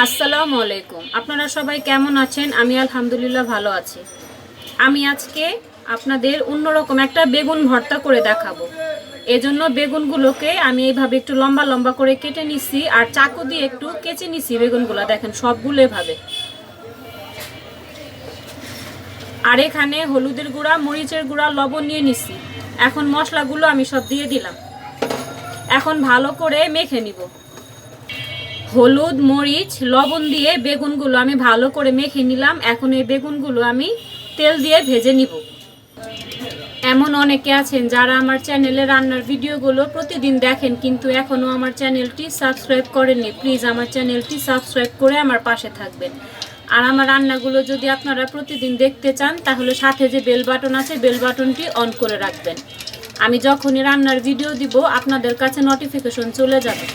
আসসালামু আলাইকুম। আপনারা সবাই কেমন আছেন? আমি আলহামদুলিল্লাহ ভালো আছি। আমি আজকে আপনাদের অন্যরকম একটা বেগুন ভর্তা করে দেখাবো। এজন্য বেগুনগুলোকে আমি এইভাবে একটু লম্বা লম্বা করে কেটে নিছি আর চাকু দিয়ে একটু কেচে নিছি বেগুনগুলো, দেখেন সবগুলো এভাবে। আর এখানে হলুদের গুঁড়া, মরিচের গুঁড়া, লবণ নিয়ে নিছি। এখন মশলাগুলো আমি সব দিয়ে দিলাম। এখন ভালো করে মেখে নিব। হলুদ, মরিচ, লবণ দিয়ে বেগুনগুলো আমি ভালো করে মেখে নিলাম। এখন এই বেগুনগুলো আমি তেল দিয়ে ভেজে নিব। এমন অনেকে আছেন যারা আমার চ্যানেলে রান্নার ভিডিওগুলো প্রতিদিন দেখেন, কিন্তু এখনও আমার চ্যানেলটি সাবস্ক্রাইব করেননি। প্লিজ আমার চ্যানেলটি সাবস্ক্রাইব করে আমার পাশে থাকবেন। আর আমার রান্নাগুলো যদি আপনারা প্রতিদিন দেখতে চান, তাহলে সাথে যে বেল বাটন আছে, বেল বাটনটি অন করে রাখবেন। আমি যখনই রান্নার ভিডিও দিব, আপনাদের কাছে নোটিফিকেশন চলে যাবে।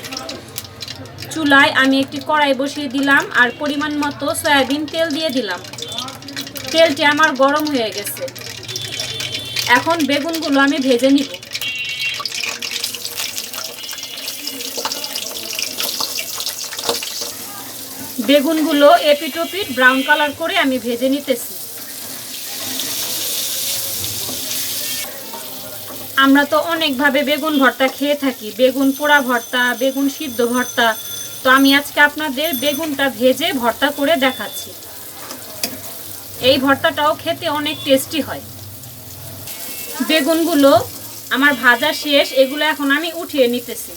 চুলায় আমি একটি কড়াই বসিয়ে দিলাম আর পরিমাণ মতো সয়াবিন তেল দিয়ে দিলাম। তেলটি আমার গরম হয়ে গেছে। এখন বেগুনগুলো আমি ভেজে নিব। বেগুনগুলো এপিটোপিট ব্রাউন কালার করে আমি ভেজে নিতেছি। আমরা তো অনেকভাবে বেগুন ভর্তা খেয়ে থাকি। বেগুন পোড়া ভর্তা, বেগুন সিদ্ধ ভর্তা তো আমি আজকে আপনাদের বেগুনটা ভেজে ভর্তা করে দেখাচ্ছি। এই ভর্তাটাও খেতে অনেক টেস্টি হয়। বেগুনগুলো আমার ভাজা শেষ, এগুলো এখন আমি উঠিয়ে নিতেছি।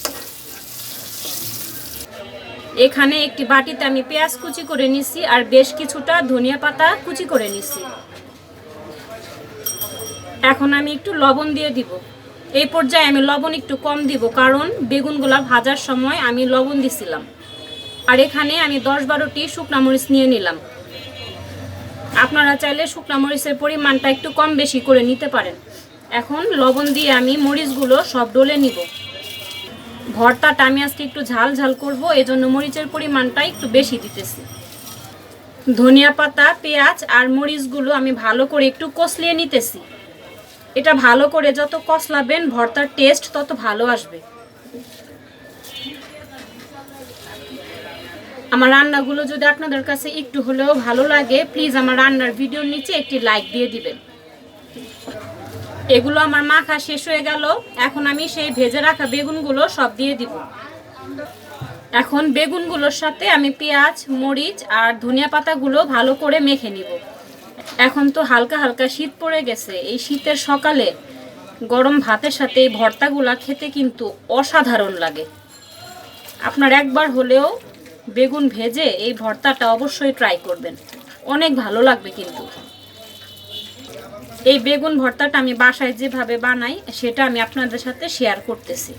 এখানে একটি বাটিতে আমি পেঁয়াজ কুচি করে নিছি আর বেশ কিছুটা ধনিয়া পাতা কুচি করে নিছি। এখন আমি একটু লবণ দিয়ে দিব। এই পর্যায়ে আমি লবণ একটু কম দিব, কারণ বেগুনগুলা ভাজার সময় আমি লবণ দিছিলাম। আর এখানে আমি দশ বারোটি শুকনা মরিচ নিয়ে নিলাম। আপনারা চাইলে শুকনা মরিচের পরিমাণটা একটু কম বেশি করে নিতে পারেন। এখন লবণ দিয়ে আমি মরিচগুলো সব ডলে নিব। ভর্তাটা আমি আজকে একটু ঝাল ঝাল করব, এজন্য মরিচের পরিমাণটা একটু বেশি দিতেছি। ধনিয়া পাতা, পেঁয়াজ আর মরিচগুলো আমি ভালো করে একটু কষলিয়ে নিতেছি। এটা ভালো করে যত কষলাবেন, ভর্তার টেস্ট তত ভালো আসবে। আমার রান্নাগুলো যদি আপনাদের কাছে একটু হলেও ভালো লাগে প্লিজ আমার রান্নার ভিডিওর নিচে একটি লাইক দিয়ে দিবেন। এগুলো আমার মাখা শেষ হয়ে গেল। এখন আমি সেই ভেজে রাখা বেগুনগুলো সব দিয়ে দিব। এখন বেগুনগুলোর সাথে আমি পেঁয়াজ, মরিচ আর ধনিয়া পাতাগুলো ভালো করে মেখে নিব। এখন তো হালকা হালকা শীত পড়ে গেছে। এই শীতের সকালে গরম ভাতের সাথে এই ভর্তাগুলা খেতে কিন্তু অসাধারণ লাগে। আপনার একবার হলেও বেগুন ভেজে এই ভর্তাটা অবশ্যই ট্রাই করবেন। অনেক ভালো লাগবে কিন্তু। এই বেগুন ভর্তাটা আমি বাসায় যেভাবে বানাই, সেটা আমি আপনাদের সাথে শেয়ার করতেছি।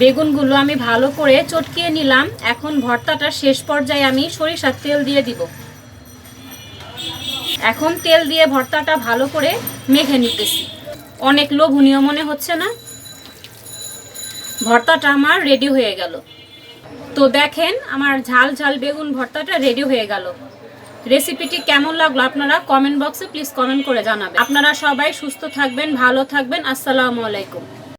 বেগুনগুলো আমি ভালো করে চটকিয়ে নিলাম। এখন ভর্তাটা শেষ পর্যায়ে আমি সরিষার তেল দিয়ে দিব। এখন তেল দিয়ে ভর্তাটা ভালো করে মেখে নিতেছি। অনেক লোভনীয় মনে হচ্ছে না? ভর্তাটা আমার রেডি হয়ে গেল। তো দেখেন, আমার ঝাল ঝাল বেগুন ভর্তাটা রেডি হয়ে গেল। রেসিপিটি কেমন লাগল আপনারা কমেন্ট বক্সে প্লিজ কমেন্ট করে জানাবেন। আপনারা সবাই সুস্থ থাকবেন, ভালো থাকবেন। আসসালামু আলাইকুম।